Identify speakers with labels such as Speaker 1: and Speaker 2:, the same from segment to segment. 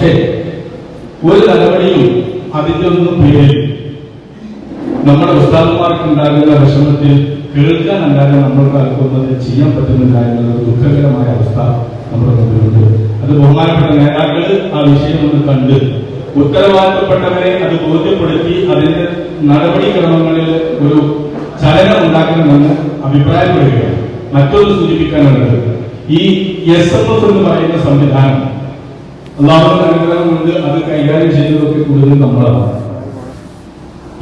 Speaker 1: പക്ഷേ ഒരു നടപടിയും അതിന്റെ ഒന്നും പേരിൽ നമ്മുടെ ഉസ്താദന്മാർക്ക് ഉണ്ടാകുന്ന വിഷമത്തിൽ കേൾക്കാനല്ലാതെ നമ്മൾക്ക് ആർക്കൊന്നത് ചെയ്യാൻ പറ്റുന്നില്ല എന്നുള്ള ഒരു ദുഃഖകരമായ അവസ്ഥ നമ്മുടെ മുമ്പിലുണ്ട്. അത് ബഹുമാനപ്പെട്ട നേതാക്കൾ ആ വിഷയം ഒന്ന് കണ്ട് ഉത്തരവാദിത്തപ്പെട്ടവരെ അത് ബോധ്യപ്പെടുത്തി അതിന്റെ നടപടിക്രമങ്ങളിൽ ഒരു ചലനം ഉണ്ടാക്കണമെന്ന് അഭിപ്രായപ്പെടുകയാണ്. മറ്റൊന്ന് സൂചിപ്പിക്കാനുള്ളത്. ഈ എസ് എം എഫ് എന്ന് പറയുന്ന സംവിധാനം അള്ളാഹുവിന്റെ അനുഗ്രഹം കൊണ്ട് അത് കൈകാര്യം ചെയ്യുന്നതൊക്കെ കൂടുതൽ നമ്മളാണ്.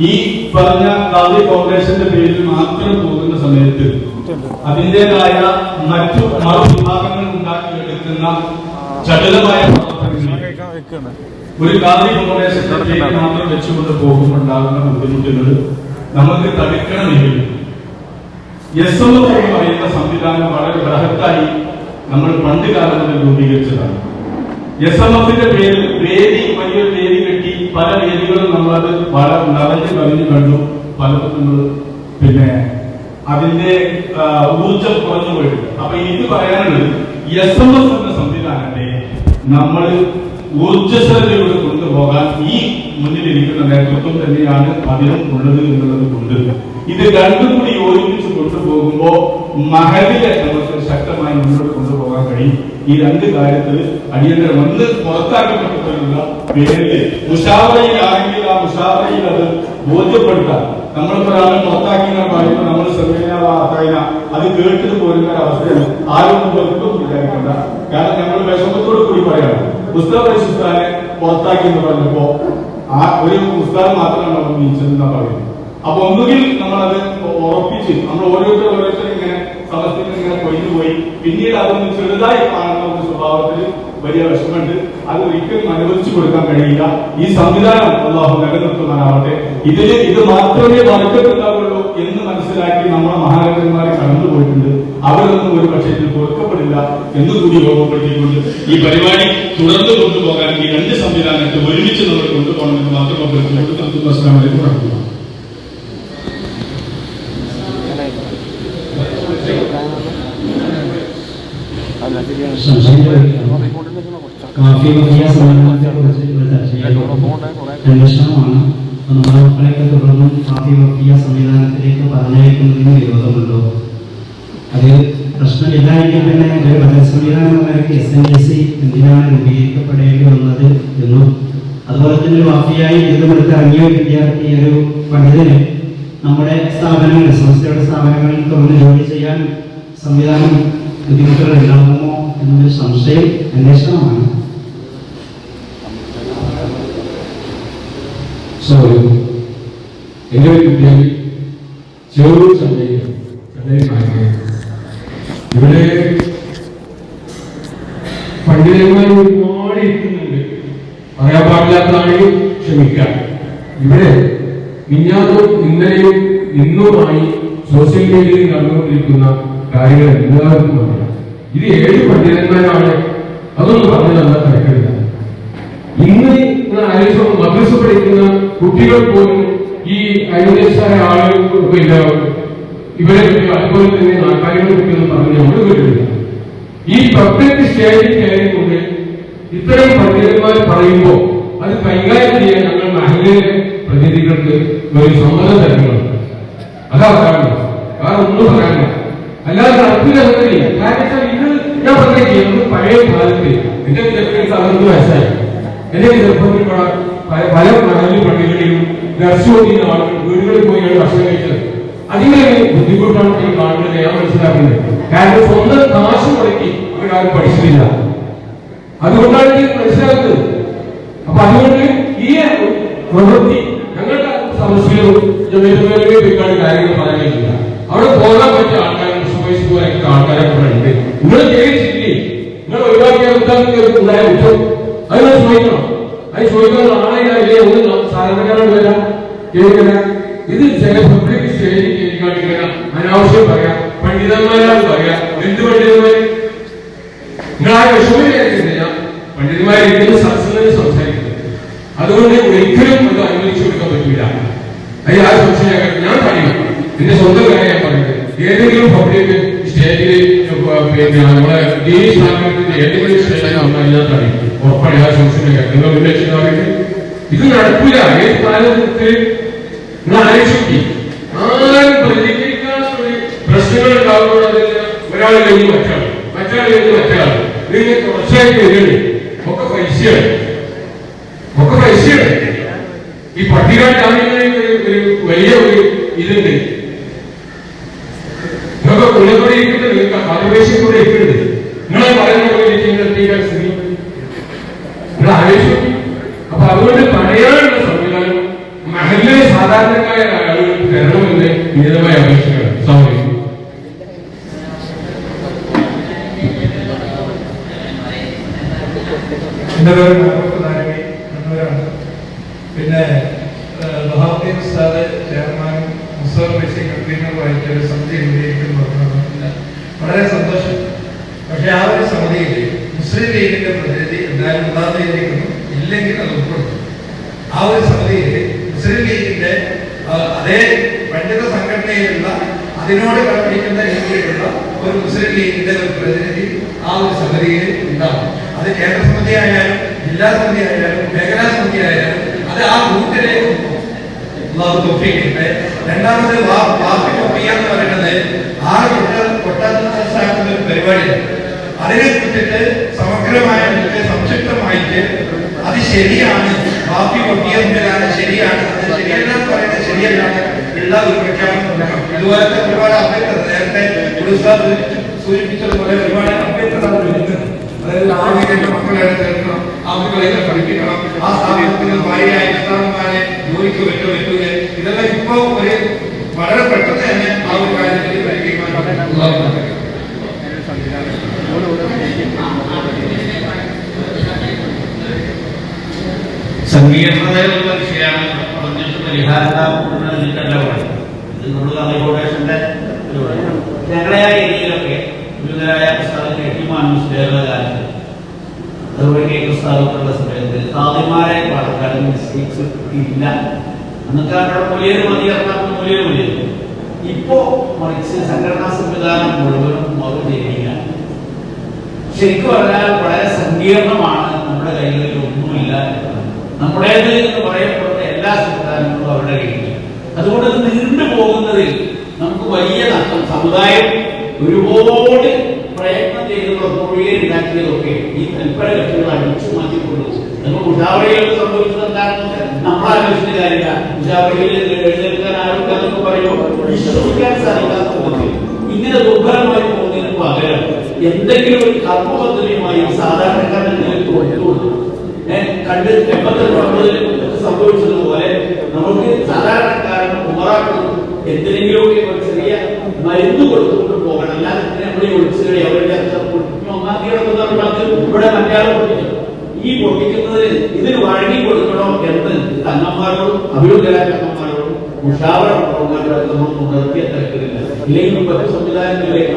Speaker 1: ഈ പറഞ്ഞ ഗാന്ധി ഫൗണ്ടേഷന്റെ പേരിൽ മാത്രം പോകുന്ന സമയത്ത് അതിന്റെതായ മറ്റു മറുവിഭാഗങ്ങൾ ഉണ്ടാക്കിയെടുക്കുന്ന ചടുലമായ ഒരു ഗാന്ധി പേരിൽ മാത്രം വെച്ചുകൊണ്ട് പോകുമ്പോണ്ടാകുന്ന ബുദ്ധിമുട്ടുകൾ നമുക്ക് തടുക്കണമെങ്കിൽ എസ് എന്ന് പറയുന്ന സംവിധാനം വളരെ ബൃഹത്തായി നമ്മൾ പണ്ട് കാലങ്ങളിൽ രൂപീകരിച്ചതാണ്. എസ് എം എഫിന്റെ പേരിൽ വേദി വലിയൊരു വേദി കെട്ടി പല വേദികളും നമ്മളത് പല നിറഞ്ഞു കവിഞ്ഞു കണ്ടു. പലതും നമ്മൾ പിന്നെ അതിന്റെ ഊർജം കുറഞ്ഞു പോയിട്ടുണ്ട്. അപ്പൊ എനിക്ക് പറയാനുള്ളത് എസ് എം എഫ് എന്ന സംവിധാനത്തെ നമ്മൾ ഊർജസ്വരതയോട് കൊണ്ടുപോകാൻ ഈ മുന്നിലിരിക്കുന്ന നേതൃത്വം തന്നെയാണ് അതിനും ഉള്ളത് എന്നുള്ളത് കൊണ്ട്. ഇത് രണ്ടും കൂടി യോജിപ്പിച്ച് കൊണ്ടുപോകുമ്പോ മഹലിലെ നമുക്ക് ശക്തമായി മുന്നോട്ട് കൊണ്ടുപോകാൻ കഴിയും. ഈ രണ്ട് കാര്യത്തിൽ അടിയന്തര ഒന്ന് പുറത്താക്കപ്പെട്ടിട്ടുള്ള പേരിൽ മുഷാവറയിലാണെങ്കിൽ ആ മുഷാവറയിൽ അത് ബോധ്യപ്പെടുത്താൻ നമ്മളിപ്പോ ഒരാളെ പുറത്താക്കി പറയുമ്പോൾ നമ്മൾ ശ്രമിക്കാതായ അത് കേട്ടിട്ട് പോരുന്ന ഒരു അവസ്ഥയാണ്. ആരും വെറുപ്പം വിചാരിക്കണ്ട കാരണം നമ്മൾ വിഷമത്തോട് കൂടി പറയാം പുസ്തക പരിശുദ്ധാനെ പുറത്താക്കി എന്ന് പറഞ്ഞപ്പോ ആ ഒരു പുസ്തകം മാത്രമാണ് നമ്മൾ നീച്ചതെന്നാ പറയുന്നത്. അപ്പൊ ഒന്നുകിൽ നമ്മളത് ഉറപ്പിച്ച് നമ്മൾ ഓരോരുത്തർ ഓരോരുത്തർ ഇങ്ങനെ സമസ്തയിൽ ഇങ്ങനെ കൊയ്തു പോയി പിന്നീട് അതൊന്ന് ചെറുതായി കാണുന്ന ഒരു സ്വഭാവത്തിൽ വലിയ വിഷമമുണ്ട്. അത് ഒരിക്കലും അനുവദിച്ചു കൊടുക്കാൻ കഴിയില്ല. ഈ സംവിധാനം അള്ളാഹു നിലനിർത്തുന്നതാവട്ടെ ഇതിൽ ഇത് മാത്രമേ വർക്കത്തുണ്ടാവുള്ളൂ എന്ന് മനസ്സിലാക്കി നമ്മുടെ മഹാനഗരന്മാരെ കടന്നുപോയിട്ടുണ്ട് അവരൊന്നും ഒരു പക്ഷേ ഇതിൽ കൊടുക്കപ്പെടില്ല എന്ന് കൂടി ഓർമ്മപ്പെടുത്തിക്കൊണ്ട് ഈ പരിപാടി തുടർന്ന് കൊണ്ടുപോകാൻ ഈ രണ്ട് സംവിധാനത്തെ ഒരുമിച്ച് നമ്മൾ കൊണ്ടുപോകണമെന്ന് മാത്രം അഭ്യർത്ഥിച്ചുകൊണ്ട് അസ്ലാം വലൈക്കും
Speaker 2: കാഫി വലിയ സംവിധാനത്തിലേക്ക് എന്നും വാഫിയായി നമ്മുടെ സംസ്ഥയുടെ സ്ഥാപനങ്ങളിൽ തുറന്ന് ജോലി ചെയ്യാൻ സംവിധാനം ബുദ്ധിമുട്ടുകൾ ഉണ്ടാകുമോ എന്നൊരു സംശയം അന്വേഷണമാണ്
Speaker 3: സോറി എന്റെ ഒരു കുട്ടിയായി ചെറു ചന്തയിൽ ഇവിടെ പണ്ഡിതന്മാർ ഒരുപാട് ഇരിക്കുന്നുണ്ട്. പറയാൻ പാടില്ലാത്തതാണെങ്കിൽ ക്ഷമിക്കാം. ഇവിടെ മിഞ്ഞാന്നും ഇന്നലെയും ഇന്നുമായി സോഷ്യൽ മീഡിയയിൽ നടന്നുകൊണ്ടിരിക്കുന്ന കാര്യങ്ങൾ എല്ലാവർക്കും ഇത് ഏഴ് പണ്ഡിതന്മാരാണ് അതൊന്നും പറഞ്ഞു തന്നാൽ ഇന്ന് ആലോചിച്ചു മദ്രസ പഠിക്കുന്ന കുട്ടികൾ പോലും ഈ അന്വേഷണ ആളുകൾക്ക് പിന്നെ ഇവരെ പറ്റി അതുപോലെ തന്നെ നാട്ടുകാരെ പറ്റി ഒന്നും പറഞ്ഞ് നമ്മൾ കേട്ടില്ല ഈ പബ്ലിക് സ്റ്റേജിൽ കയറിക്കൊണ്ട് ഇത്രയും പണ്ഡിതന്മാർ പറയുമ്പോൾ അത് കൈകാര്യം ചെയ്യാൻ ഞങ്ങൾ മഹിളയിലെ പ്രതിനിധികൾക്ക് ഒരു സമ്മതം തരുന്നുണ്ട് അതാ കാരണം. കാരണം ഒന്നും പറയാനില്ല. അല്ലാതെ നടപ്പിലാകുന്നില്ല കാരണം വെച്ചാൽ ഇത് ഞാൻ പറഞ്ഞില്ല പഴയ കാലത്ത് എന്റെ ചെറുപ്പം അറുപത് വയസ്സായി എന്റെ ചെറുപ്പത്തിൽ പല- കടലിൽ പള്ളികളിലും ദർശോദിന ആളുകൾ വീടുകളിൽ പോയാണ് ഭക്ഷണം കഴിച്ചത്. അതിനെ ബുദ്ധിമുട്ടാണ് ഈ കാണുന്നത് ഞാൻ മനസ്സിലാക്കുന്നത്. കാരണം സ്വന്തം കാശ് മുടക്കി അവരാരും പഠിച്ചിട്ടില്ല. അതുകൊണ്ടാണ് ഇത് മനസ്സിലാക്കുന്നത്. അപ്പൊ അതുകൊണ്ട് ഈ പ്രവൃത്തി ഞങ്ങളുടെ സമസ്യയിലും പോയിക്കാണ് കാര്യങ്ങൾ പറയാൻ കഴിയില്ല അവിടെ പോകാൻ പറ്റിയ ആൾക്കാരും പോലൊക്കെ ആൾക്കാരൊക്കെ ഇവിടെ ഉണ്ട്. നിങ്ങൾ ജയിച്ചില്ലേ നിങ്ങൾ ഒഴിവാക്കിയ എന്താണെന്ന് ഉണ്ടായ കുറ്റം അതിനെ ചോദിക്കണം അത് ചോദിക്കാൻ ആളെയില്ലേ ഒന്ന് സാധാരണക്കാരോട് വരാം. കേൾക്കുന്ന ഇത് ചില പബ്ലിക് സ്റ്റേജിൽ കേൾക്കാണ്ടിരിക്കുക അനാവശ്യം പറയാം. പണ്ഡിതന്മാരാണ് പറയാം. എന്ത് പണ്ഡിതന്മാർ നിങ്ങൾ ആ വിഷമില്ല പണ്ഡിതന്മാരിക്കുന്ന സത്സംഗം സംസാരിക്കുന്നത് അതുകൊണ്ട് ഒരിക്കലും അത് അനുവദിച്ചു കൊടുക്കാൻ പറ്റില്ല. അതിൽ ആ സംശയം ഞാൻ പറയുന്നു. എന്റെ സ്വന്തം കാര്യം ഞാൻ പറയുന്നത് ഏതെങ്കിലും പബ്ലിക് സ്റ്റേജിൽ നമ്മളെ ഈ സ്ഥാപനത്തിന്റെ ഏതെങ്കിലും സ്റ്റേജിൽ നമ്മൾ ഞാൻ പറയും ഉറപ്പാണ് ആ ചോദിച്ചിട്ടില്ല നിങ്ങൾ ഉന്നയിച്ചിട്ട് ഇത് നടക്കൂല ഏത് കാലത്ത് നിങ്ങൾ ആലോചിക്കും. ആരും പ്രതികരിക്കാത്ത ഒരു പ്രശ്നങ്ങൾ ഉണ്ടാകുന്നതല്ല ഒരാൾ കഴിഞ്ഞ് മറ്റാൾ മറ്റാൾ കഴിഞ്ഞ് മറ്റാൾ നിങ്ങൾ തുടർച്ചയായി വരുന്നുണ്ട് ഒക്കെ പൈസയാണ്. ഒക്കെ പൈസയാണ്. ഈ പട്ടികാട് ജാമ്യങ്ങളിൽ ഒരു വലിയ ഒരു ഇതുണ്ട്. നിങ്ങൾക്ക് കൊല്ലത്തോടെ ഇരിക്കുന്നത് നിങ്ങൾക്ക് കൂടെ ഇരിക്കുന്നത് നിങ്ങളെ പറയുന്ന പോലെ ഇരിക്കുന്ന എത്തിക്കാൻ സ്ഥിതി നിങ്ങൾ ആലോചിച്ചു നോക്കി. അപ്പൊ അതുകൊണ്ട് പറയാനുള്ള സംവിധാനം മഹല്ലിലെ സാധാരണക്കാരായ ആളുകൾ തരണമെന്ന് വിനീതമായ അപേക്ഷയാണ് സ്വാമി
Speaker 4: എന്റെ പേര് മുഹമ്മദ് നാരങ്ങി കണ്ണൂരാണ് പിന്നെ മഹാദ്ദീൻ ഉസ്താദ് ചെയർമാനും മുസ്ലിം വൈസ് സെക്രട്ടറിയുമായിട്ട് ഒരു സമിതി വളരെ സന്തോഷം. പക്ഷെ ആ ഒരു സമിതിയിൽ മുസ്ലിം ലീഗിന്റെ പ്രതിനിധി എന്തായാലും ഉണ്ടാകുന്നു ഇല്ലെങ്കിൽ അത് ഉൾപ്പെടുത്തും ആ ഒരു സമിതിയിൽ മുസ്ലിം ലീഗിന്റെ അതേ പണ്ഡിത സംഘടനയിലുള്ള അതിനോട് കടപിടിക്കുന്ന രീതിയിലുള്ള ഒരു മുസ്ലിം ലീഗിന്റെ ഒരു പ്രതിനിധി ആ ഒരു സമിതിയിൽ ഉണ്ടാകും. അത് കേന്ദ്ര സമിതി ആയാലും ജില്ലാ സമിതി ആയാലും മേഖലാ സമിതി ആയാലും അത് ആ ചെയ്യട്ടെ. രണ്ടാമത് വാ- വാഫി എന്ന് പറയുന്നത് ആറ് കൊട്ട കൊട്ടാക്കുന്ന ഒരു പരിപാടിയാണ്. അതിനെ കുറിച്ചിട്ട് സമഗ്രമായ സംക്ഷിപ്തമായിട്ട് അത് ശരിയാണ് വാഫി വഫിയ എന്നതാണ് ശരിയാണ് അത് ശരിയല്ല എന്ന് പറയുന്നത് ശരിയല്ല. ഉള്ള ഒരു പ്രഖ്യാപനം ഇതുപോലത്തെ ഒരുപാട് അഭ്യർത്ഥന നേരത്തെ സൂചിപ്പിച്ചതുപോലെ ഒരുപാട് വരുന്നുണ്ട് അതായത് ആളുകളുടെ മക്കളെ ചേർക്കണം ആ മക്കളെ പഠിപ്പിക്കണം ആ സ്ഥാപനത്തിന് ഭാര്യയായ ഉസ്താദന്മാരെ ജോലിക്ക് വിട്ടു വെക്കുക ഇതെല്ലാം ഇപ്പോ ഒരു വളരെ പെട്ടെന്ന് തന്നെ ആ ഒരു കാര്യത്തിൽ തൗഫീഖ്.
Speaker 5: സങ്കീർണതയുള്ള വിഷയമാണ് പറഞ്ഞിട്ട് പറയുന്നത്. ഇത് നമ്മൾ ഒരു ഞങ്ങളുടെ ആ ഏരിയയിലൊക്കെ ഗുരുതരായ പുസ്തകം എട്ടിമാൻ മുസ്ലിമുടെ കാലത്ത് അതുപോലെ കെ പുസ്തകത്തുള്ള സമയത്ത് സാധ്യമാരെ പാലക്കാട് മിസ്റ്റേക്സ് ഇല്ല. അന്നൊക്കെ അവിടെ വലിയൊരു മതി മൂല്യം മതിയായിരുന്നു. ഇപ്പോ മറിച്ച് സംഘടനാ സംവിധാനം മുഴുവനും മറുചേരിയില്ല ശരിക്കും പറഞ്ഞാൽ വളരെ സങ്കീർണമാണ് നമ്മുടെ കൈകളിൽ ഒന്നുമില്ല. നമ്മുടേത് എന്ന് പറയപ്പെടുന്ന എല്ലാ സംവിധാനങ്ങളും അവരുടെ കയ്യിലില്ല അതുകൊണ്ട് നീണ്ടു പോകുന്നതിൽ നമുക്ക് വലിയ നഷ്ടം. സമുദായം ഒരുപാട് പ്രയത്നം ചെയ്തതൊക്കെ മൊഴിയുണ്ടാക്കിയതൊക്കെ ഈ തൽപര കക്ഷികൾ അടിച്ചു മാറ്റിക്കൊണ്ടു നമ്മൾ ഉഷാവളിയിൽ സംഭവിച്ചത് എന്താണെന്ന് നമ്മൾ ആലോചിച്ച കാര്യമില്ല. ഉഷാവളിയിൽ എഴുതെടുക്കാൻ ആരും എന്നൊക്കെ പറയുമ്പോൾ വിശ്വസിക്കാൻ സാധിക്കാത്ത ഇങ്ങനെ ദുർബലമായി പോകുന്നതിന് പകരം എന്തെങ്കിലും ഒരു കർമ്മ സാധാരണക്കാരൻ ഏഹ് കണ്ട് എൺപത്തി ഒമ്പതിൽ സംഭവിച്ചതുപോലെ നമുക്ക് സാധാരണക്കാരന് ഉമറാക്കളും എന്തിനെങ്കിലുമൊക്കെ ഒരു ചെറിയ മരുന്ന് കൊടുത്തുകൊണ്ട് പോകണം അല്ലാതെ ഇതിനെ നമ്മൾ ഈ ഒളിച്ചുകളി അവരുടെ അച്ഛൻ പൊട്ടിക്കും ഒന്നാം തീയതി നടന്നത് ഇവിടെ പൊട്ടിച്ചു ഈ പൊട്ടിക്കുന്നതിന് ഇതിന് വഴങ്ങി കൊടുക്കണോ എന്ന് തങ്ങന്മാരോടും ഉഷാവറ പ്രവർത്തകരോട് നമ്മൾ നിർത്തിയ തരത്തിലില്ല ഇല്ലെങ്കിൽ മറ്റു സംവിധാനങ്ങളിലേക്ക്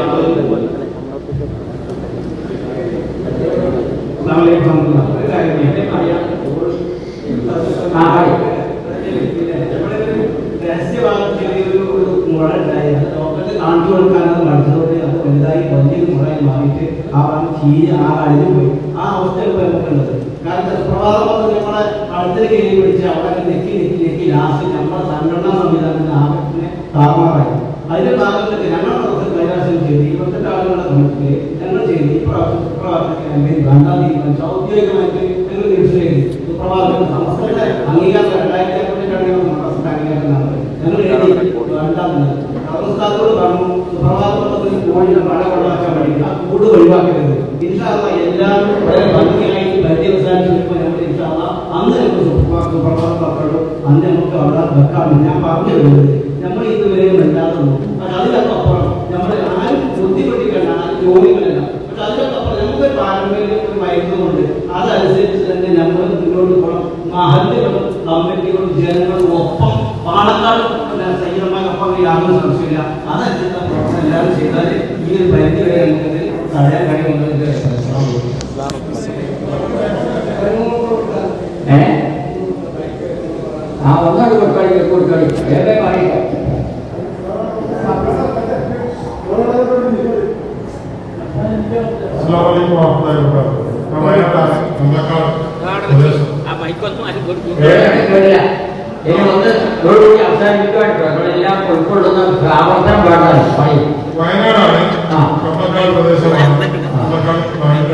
Speaker 2: കാണിച്ചു കൊടുക്കാനത് മടുത്തതോടെ അത് വലുതായി വലിയൊരു മുളയായി മാറിയിട്ട് ആ വന്ന് ചീഞ്ഞ് ആ അഴിഞ്ഞു പോയി ആ അവസ്ഥയിൽ ഇപ്പൊ നമുക്കുള്ളത് കാരണം പ്രഭാതം വന്ന് നമ്മളെ അടുത്തേക്ക് കയറി പിടിച്ച് അവിടെ നെക്കി നെക്കി നെക്കി ലാസ്റ്റ് നമ്മുടെ സംഘടനാ സംവിധാനത്തിന് ആകെ താറുമാറായി അതിന്റെ ഭാഗത്തൊക്കെ ഞങ്ങൾ പ്രവർത്തനം കൈലാസം ചെയ്ത് ഇരുപത്തെട്ട് ആളുകളുടെ കമ്മിറ്റിയിൽ ഞങ്ങൾ ചെയ്ത് ഈ പ്രാവശ്യം സുപ്രഭാതത്തിന് അല്ലെങ്കിൽ രണ്ടാം തീരുമാനിച്ചു ഔദ്യോഗികമായിട്ട് ഞങ്ങൾ നിശ്ചയിച്ചു സുപ്രഭാതത്തിന് സമസ്തയുടെ അംഗീകാരം രണ്ടായിരത്തി പതിനെട്ടാണ് സമസ്ത അംഗീകാരം ഞങ്ങൾ എഴുതി സമസ്താക്കളോട് പറഞ്ഞു സുപ്രഭാതത്തിൽ കോഴിയുടെ മഴ ഒഴിവാക്കാൻ വേണ്ടി ആ കൂട് ഒഴിവാക്കരുത്. ഇൻഷാല്ല എല്ലാവരും വളരെ ഭംഗിയായി പരിധി അവസാനിച്ചപ്പോൾ ഞങ്ങൾ ഇൻഷാല്ല അന്ന് ഞങ്ങൾ സുപ്രഭാതം പറഞ്ഞു അന്ന് നമുക്ക് അവിടെ വെക്കാമെന്ന് ഞാൻ പറഞ്ഞു വരുന്നത് നമ്മൾ ഇതുവരെയും മിണ്ടാതെ നോക്കും. പക്ഷെ അതിലൊക്കെ അപ്പുറം നമ്മൾ ആരും ബുദ്ധിമുട്ടിക്കണ്ട ജോലികളല്ല പക്ഷെ അതിലൊക്കെ അപ്പുറം നമുക്ക് പാരമ്പര്യം ഒരു അതനുസരിച്ച് തന്നെ നമ്മൾ മുന്നോട്ട് പോകണം മഹല്ലുകളും കമ്മിറ്റികളും ജനങ്ങളും ഒപ്പം പാലക്കാട് സൈനികന്മാരൊപ്പം യാതൊരു സംശയമില്ല അതനുസരിച്ച് പ്രവർത്തനം എല്ലാവരും ചെയ്താൽ ഈ ഒരു പരിധി വരെ നമുക്കത് തടയാൻ കഴിയുമെന്നത് ഏഹ് ആ ഒന്നാണ് കൊടുക്കാടി കൊടുക്കാടി വേറെ പറയില്ല
Speaker 6: അസ്സാം വലൈക്കും വാഹമത്തുള്ളാഹി വബറകാതുഹു ഞാൻ വയനാടാണ് കമ്പക്കാട് പ്രദേശം
Speaker 7: ഇനി ഒന്ന് ഇതോടുകൂടി അവസാനിപ്പിക്കുവാൻ നമ്മളെല്ലാം ഉൾക്കൊള്ളുന്ന ആവർത്തനം വേണ്ടതാണ് പണി
Speaker 6: വയനാടാണ്.
Speaker 7: ആ.
Speaker 6: കമ്പക്കാട് പ്രദേശമാണ്. കമ്പക്കാട് വയനാട്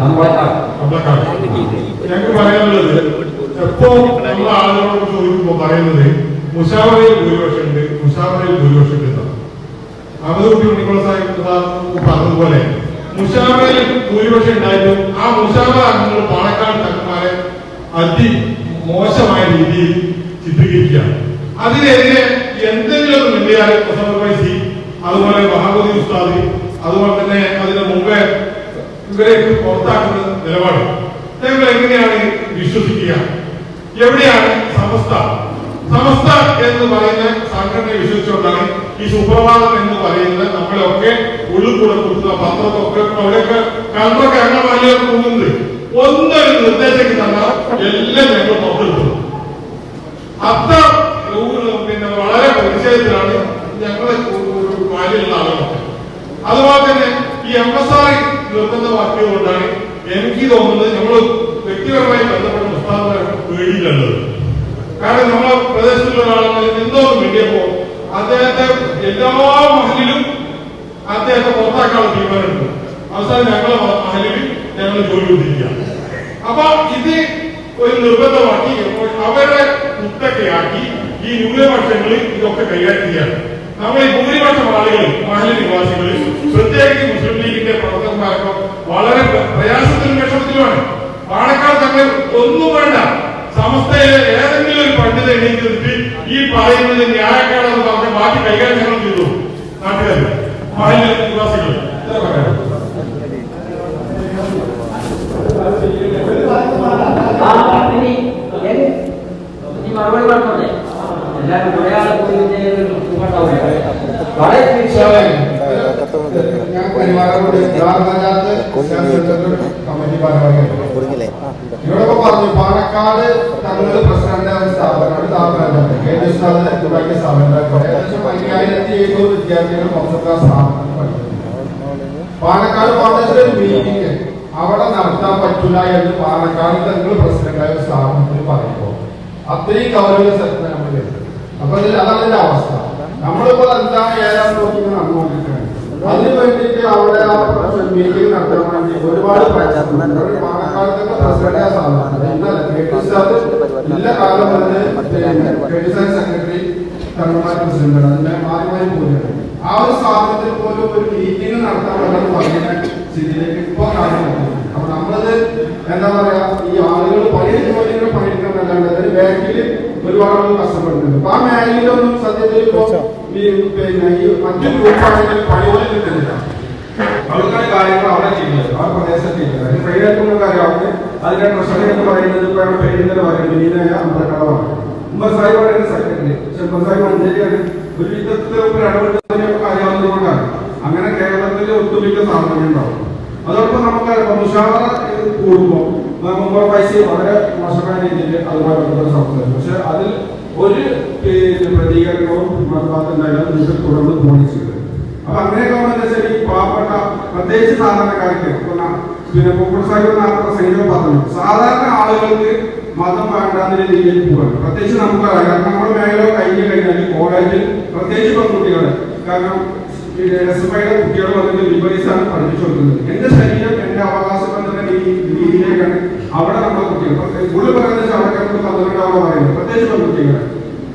Speaker 7: നമ്മളെക്കാൾ
Speaker 6: കമ്പക്കാട്. ഞങ്ങൾക്ക് പറയാനുള്ളത് എപ്പോ നമ്മൾ ആളുകളോട് ചോദിക്കുമ്പോൾ പറയുന്നത് മുഷാവറയിൽ ഭൂരിപക്ഷം ഉണ്ട് മുഷാവറയിൽ ഭൂരിപക്ഷം ഉണ്ട്. അഹമ്മദ് കുട്ടി സാഹിബ് പറഞ്ഞതുപോലെ മുഷാവറയിൽ ഭൂരിപക്ഷം ഉണ്ടായിട്ടും ആ മുഷാവറ അംഗങ്ങൾ പാണക്കാട് അതി മോശമായ രീതിയിൽ ചിത്രീകരിക്കുകയാണ് അതിനെതിരെ എന്തെങ്കിലും വലിയ മുസഫർ അതുപോലെ മഹാഗതി ഉസ്താദി അതുപോലെ തന്നെ അതിന് മുമ്പേ ഇവരെയൊക്കെ പുറത്താക്കുന്ന നിലപാട്. ഞങ്ങൾ എങ്ങനെയാണ് വിശ്വസിക്കുക? എവിടെയാണ് സമസ്ത? സമസ്ത എന്ന് പറയുന്ന സംഘടനയെ വിശ്വസിച്ചുകൊണ്ടാണ് ഈ സുപ്രഭാതം എന്ന് പറയുന്നത് നമ്മളെയൊക്കെ ഉള്ളിൽ കൂടെ കൊടുക്കുന്ന പത്രത്തൊക്കെ അവിടെയൊക്കെ ഞങ്ങൾ വലിയ പോകുന്നത് ഒന്നൊരു നിർദ്ദേശം തന്നാൽ എല്ലാം ഞങ്ങൾ പുറത്തെടുത്തു അത്ര ഒരു പിന്നെ വളരെ പരിചയത്തിലാണ് ഞങ്ങളെ വാലിലുള്ള ആളുകൾ. അതുപോലെ തന്നെ ഈ എം എസ് ആർ നിർബന്ധമാക്കിയതുകൊണ്ടാണ് എനിക്ക് തോന്നുന്നത് നമ്മൾ വ്യക്തിപരമായി ബന്ധപ്പെട്ട പുസ്തകങ്ങളൊക്കെ പേടിയിലുള്ളത്. കാരണം നമ്മളെ പ്രദേശത്തുള്ള ഒരാളെ എന്തോ ഒന്ന് വേണ്ടിയപ്പോ അദ്ദേഹത്തെ എല്ലാ മഹലിലും അദ്ദേഹത്തെ പുറത്താക്കാനുള്ള തീരുമാനമുണ്ട് അവസാനം ഞങ്ങളെ മഹലിൽ ഞങ്ങൾ ജോലി കൊടുത്തിരിക്കുക അപ്പൊ ഇത് ഒരു നിർബന്ധമാക്കി അവരുടെ കുത്തക്കയാക്കി ഈ ന്യൂനപക്ഷങ്ങളിൽ ഇതൊക്കെ കൈകാര്യം ചെയ്യാണ് നമ്മൾ ഈ ഭൂരിപക്ഷം ആളുകൾ മഹല നിവാസികളിൽ പ്രത്യേകിച്ച് മുസ്ലിം ലീഗിന്റെ പ്രവർത്തകന്മാരൊക്കെ വളരെ പ്ര- പ്രയാസത്തിലും വിഷമത്തിലുമാണ്. പാണക്കാട് തങ്ങൾ ഒന്നും വേണ്ട. സമസ്തയിലെ ഏതെങ്കിലും ഒരു പണ്ഡിത എണീറ്റ് ഈ പറയുന്നത് ന്യായക്കാരെന്ന് പറഞ്ഞ് ബാക്കി കൈകാര്യം ചെയ്തു. നാട്ടുകാർ മഹല നിവാസികൾ
Speaker 7: മറുപടി പറഞ്ഞോട്ടെ എല്ലാവരും കുറെ ആൾ കൂടി വളരെ
Speaker 8: ഞാൻ പരിപാടി ഗ്രാമപഞ്ചായത്ത് കമ്മിറ്റി ഭാരവാഹിയാണ് ഇവരൊക്കെ പറഞ്ഞു പാലക്കാട് തങ്ങൾ പ്രസിഡന്റ് എന്ന സ്ഥാപനം ഒരു സ്ഥാപനമുണ്ട്. കെ ടി ഉസ്താദ് തുടങ്ങിയ സ്ഥാപനം ഏകദേശം അയ്യായിരത്തി എഴുന്നൂറ് വിദ്യാർത്ഥികൾ പാലക്കാട് കോളേജിലെ മീറ്റിംഗ് അവിടെ നടത്താൻ പറ്റില്ല എന്ന് പാലക്കാട് തങ്ങൾ പ്രസിഡന്റായ സ്ഥാപനത്തിൽ പറയുമ്പോൾ അത്രയും കൗരവ സ്ഥലത്ത് നമ്മൾ അപ്പൊ അതാണ് എന്റെ അവസ്ഥ. നമ്മളിപ്പോ എന്താണ് ഏതാണ് നോക്കി നടന്നുകൊണ്ടിരിക്കുകയാണ് അതിനു വേണ്ടിയിട്ട് അവിടെ ആ മീറ്റിംഗ് നടത്താൻ വേണ്ടി ഒരുപാട് പ്രയാസം പാലക്കാട് തങ്ങൾ പ്രസിഡന്റായ സ്ഥാപനം ഇന്നലെ കെ ടി ഉസ്താദ് ഇല്ല കാലം സെക്രട്ടറി തങ്ങന്മാർ പ്രസിഡന്റാണ് അതിന്റെ മാറി മാറി ആ ഒരു സ്ഥാപനത്തിൽ പോലും ഒരു മീറ്റിംഗ് നടത്താൻ വേണ്ടി പറയുന്ന സ്ഥിതിയിലേക്ക് ഇപ്പൊ കാണുന്നു അപ്പൊ നമ്മളത് എന്താ പറയാ ഈ ആളുകൾ പണിയെടുക്കുന്നവരെ പണിയെടുക്കുന്നതല്ലാണ്ട് അതിന് ബാക്കിൽ ഒരുപാട് കഷ്ടപ്പെടുന്നുണ്ട് അപ്പൊ ആ മേഖലയിലൊന്നും സത്യത്തിൽ ഇപ്പൊ പിന്നെ ഈ മറ്റു ഗ്രൂപ്പാണെങ്കിൽ പണിപോലെ കിട്ടുന്നില്ല അവർക്കാണ് കാര്യങ്ങൾ അവിടെ ചെയ്യുന്നത്. ആ പ്രദേശത്തില്ല അതിന് പേരെടുക്കുന്ന കാര്യം അവിടെ അതിന്റെ ട്രഷറി എന്ന് പറയുന്നത് ഇപ്പൊ അവിടെ പേര് തന്നെ പറയുന്നത് വിനീതയ അമ്പലക്കടവാണ് ഉമ്മർ സാഹിബ് പറയുന്നത് സെക്രട്ടറി. പക്ഷെ ഉമ്മർ സാഹിബ് മഞ്ചേരിയാണ് ഒരു വിധത്തിൽ ഒരു ഇടപെടുന്നതിനൊക്കെ അറിയാവുന്നതുകൊണ്ടാണ് അങ്ങനെ കേരളത്തിൽ ഒട്ടുമിക്ക സാധനങ്ങൾ ഉണ്ടാവും. അതോടൊപ്പം നമുക്ക് മുഷാവറ കൂടുമ്പോൾ മുമ്പ് പൈസ വളരെ മോശമായ രീതിയിൽ അതുമായി ബന്ധപ്പെട്ട സംസാരിച്ചു പക്ഷെ അതിൽ ഒരു പ്രതികരണവും ഭാഗത്തുണ്ടായാലും നിങ്ങൾ തുടർന്ന് പോണിച്ചത് അപ്പൊ അങ്ങനെയൊക്കെ വെച്ചാൽ ഈ പാവപ്പെട്ട പ്രത്യേകിച്ച് സാധാരണക്കാർക്ക് പിന്നെ മുക്കുട് സാഹിബ് നടത്തുന്ന സംഗീതം പറഞ്ഞു സാധാരണ ആളുകൾക്ക് മതം വേണ്ടാന്ന രീതിയിൽ പോവാണ്. പ്രത്യേകിച്ച് നമുക്കറിയാം. കാരണം നമ്മുടെ മേഖല കഴിഞ്ഞു കഴിഞ്ഞാൽ കോളേജിൽ പ്രത്യേകിച്ച് പെൺകുട്ടികൾ കാരണം ഈ ഐയുടെ കുട്ടികൾ വന്നിട്ട് പഠിപ്പിച്ചു കൊടുക്കുന്നത് എന്റെ ശരീരം എന്റെ അവകാശം എന്ന രീതി- രീതിയിലേക്കാണ് അവിടെ നമ്മുടെ കുട്ടികൾ ഉള്ളിൽ പറയുന്നത് അവിടെ നമുക്ക് പന്ത്രണ്ട് അവിടെ പറയുന്നത്. പ്രത്യേകിച്ച് കുട്ടികൾ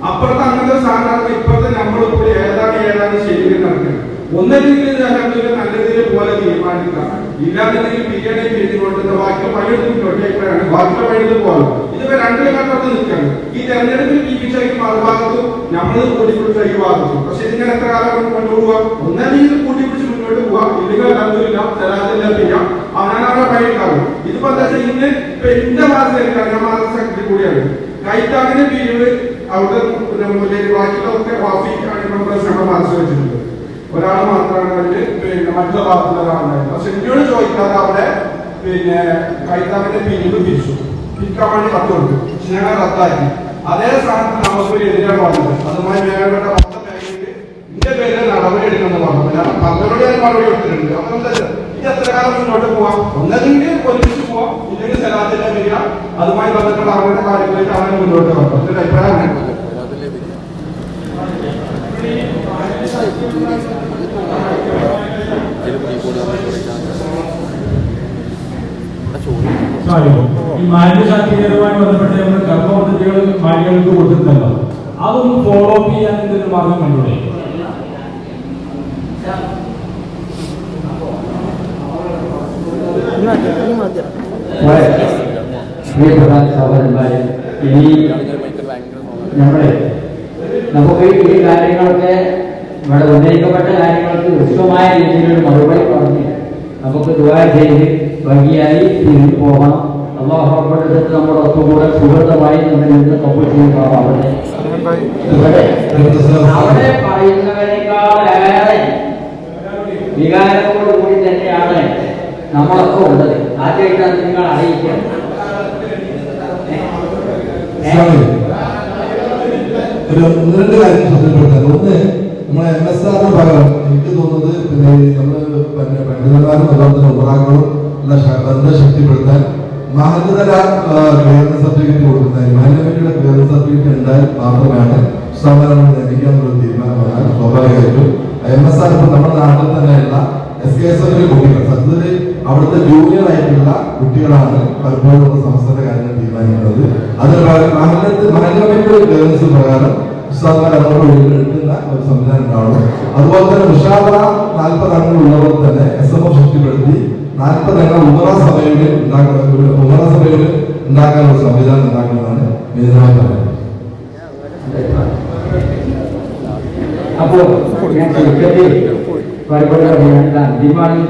Speaker 8: അപ്പുറത്ത് അങ്ങനത്തെ സാധാരണ ഇപ്പോഴത്തെ നമ്മൾ കൂടി ഏതാണ് ഏതാണ് ശരിയെന്ന് നടക്കുന്നത് ഒന്നല്ലെങ്കിൽ അല്ലെങ്കിൽ നല്ല രീതിയിൽ പോലെ തീരുമാനിക്കുക. ഇല്ലാന്നുണ്ടെങ്കിൽ പിന്നീട് ചെയ്ത് കൊടുക്കുന്ന ബാക്കി പണിയെടുത്തിട്ടൊക്കെയാണ് ബാക്കി പണിയെടുത്ത് പോകാം ഇതിപ്പോ രണ്ട് ഘട്ടത്ത് നിൽക്കുകയാണ്. ഈ തെരഞ്ഞെടുപ്പിൽ വിഷയം മറുഭാഗത്തും നമ്മൾ കൂട്ടിപ്പിടിച്ച് ഒഴിവാക്കുന്നു പക്ഷെ ഇതിങ്ങനെ എത്ര കാലം കൊണ്ട് കൊണ്ടുപോവുക ഒന്നല്ലെങ്കിൽ കൂട്ടിപ്പിടിച്ച് മുന്നോട്ട് പോവുക. ഇല്ലെങ്കിൽ അതൊന്നുമില്ല തരാതില്ല ചെയ്യാം അവനാണ് പണിയുണ്ടാവും ഇതിപ്പോ എന്താ ഇന്ന് ഇപ്പൊ എന്റെ മാസം സെക്രട്ടറി കൂടിയാണ്. കൈത്താങ്ങിന് പിരിവ് അവിടെ ബാക്കിയുള്ളതൊക്കെ വാഫി മെമ്പേഴ്സ് നമ്മൾ വെച്ചിട്ടുണ്ട്. ഒരാൾ മാത്രമാണ് അവർ പിന്നെ മറ്റുള്ള ഭാഗത്തുള്ള ഒരാളുണ്ടായിരുന്നത് പക്ഷെ എന്നോട് ചോദിക്കാതെ അവിടെ പിന്നെ കൈത്താങ്ങിന്റെ പിരിവ് പിരിച്ചു പിരിക്കാൻ വേണ്ടി കത്ത് പക്ഷെ ഞങ്ങൾ റദ്ദാക്കി. അതേ സ്ഥാനത്ത് നമുക്കൊരു എതിരാണ് വന്നത് അതുമായി മേഖലപ്പെട്ട പത്ത് മേഖലയിൽ ഇതിന്റെ പേരിൽ നടപടി എടുക്കുന്നത് പറഞ്ഞു ഞാൻ ഞാൻ മറുപടി കൊടുത്തിട്ടുണ്ട് അപ്പൊ എന്താ ഇത് എത്ര കാലം മുന്നോട്ട് പോവാം? ഒന്നല്ലെങ്കിൽ ഒരുമിച്ച് പോവാം. ഇല്ലെങ്കിൽ സ്ഥലത്തിന്റെ വരിക അതുമായി ബന്ധപ്പെട്ട അവരുടെ കാര്യങ്ങളിലേക്ക് അവനെ മുന്നോട്ട് വെക്കണം ഒരു അഭിപ്രായമാണ്
Speaker 3: ഈ മാലിന്യ ശാക്തീകരണവുമായി ബന്ധപ്പെട്ട് നമ്മൾ ഗർഭപദ്ധതികൾ മാലിന്യങ്ങൾക്ക് കൊടുത്തിട്ടുണ്ടല്ലോ. അതൊന്ന് ഫോളോ അപ്പ് ചെയ്യാൻ എന്തെങ്കിലും മാർഗം കണ്ടൂടെ
Speaker 7: പ്രിയപ്പെട്ട സഹോദരന്മാരെ ഇനി നമ്മളെ നമുക്ക് ഈ കാര്യങ്ങളൊക്കെ ഇവിടെ ഉന്നയിക്കപ്പെട്ട കാര്യങ്ങൾക്ക് വിശദമായ രീതിയിലൊരു മറുപടി പറഞ്ഞ് നമുക്ക് ദുബായ് ചെയ്ത് ഭംഗിയായി തിരിഞ്ഞു പോകാം അള്ളാഹുറപ്പെടുത്തിട്ട് നമ്മുടെ ഒത്തുകൂടെ സുഹൃതമായി നമ്മൾ ഇന്ന് കപ്പ് ചെയ്യണം ഇവിടെ. അവിടെ പറയുന്നവരെക്കാളേറെ വികാരത്തോടു കൂടി തന്നെയാണ് നമ്മളൊക്കെ ഉള്ളത്. ആദ്യമായിട്ടാണ് നിങ്ങൾ
Speaker 9: അറിയിക്കാം ഒന്ന് നമ്മളെ എം എസ് ആറിന് പകരം എനിക്ക് തോന്നുന്നത് പിന്നെ നമ്മൾ പണ്ഡിതന്മാരും അതുപോലെ തന്നെ ബന്ധം ശക്തിപ്പെടുത്താൻ മഹന്തതല ക്ലിയറൻസ് സർട്ടിഫിക്കറ്റ് കൊടുക്കുന്നതിന് മാനേജ്മെന്റിയുടെ ക്ലിയറൻസ് സർട്ടിഫിക്കറ്റ് ഉണ്ടായാൽ മാത്രമാണ് സ്ഥാപനം ലഭിക്കാനുള്ള തീരുമാനമാണ് സ്വാഭാവികമായിട്ടും. എം എസ് ആർ ഇപ്പം നമ്മുടെ നാട്ടിൽ തന്നെയുള്ള എസ് കെ എസ് എഫിലെ കുട്ടികൾ സത്യത്തിൽ അവിടുത്തെ ജൂനിയർ ആയിട്ടുള്ള കുട്ടികളാണ് പലപ്പോഴും സംസ്ഥാന കാര്യങ്ങൾ തീരുമാനിക്കുന്നത്. അത് മഹല്ലമ്മയുടെ ക്ലിയറൻസ് പ്രകാരം ഉസ്താദ്മാർ അങ്ങോട്ട് എടുക്കുന്ന ഒരു സംവിധാനം ഉണ്ടാവണം. അതുപോലെ തന്നെ വിഷാദ നാൽപ്പത് അംഗങ്ങളുള്ളവർ തന്നെ എസ് എം എഫ് ശക്തിപ്പെടുത്തി നാൽപ്പത് അംഗം ഉമറ സഭയിൽ ഉണ്ടാക്കുന്ന ഒരു ഉമറ സഭയിൽ ഉണ്ടാക്കാനുള്ള സംവിധാനം ഉണ്ടാക്കുന്നതാണ് വിനീതമായി പറയുന്നത്
Speaker 7: അപ്പോൾ ഞാൻ ചുരുക്കത്തിൽ പരിപാടി അന്തിമമായി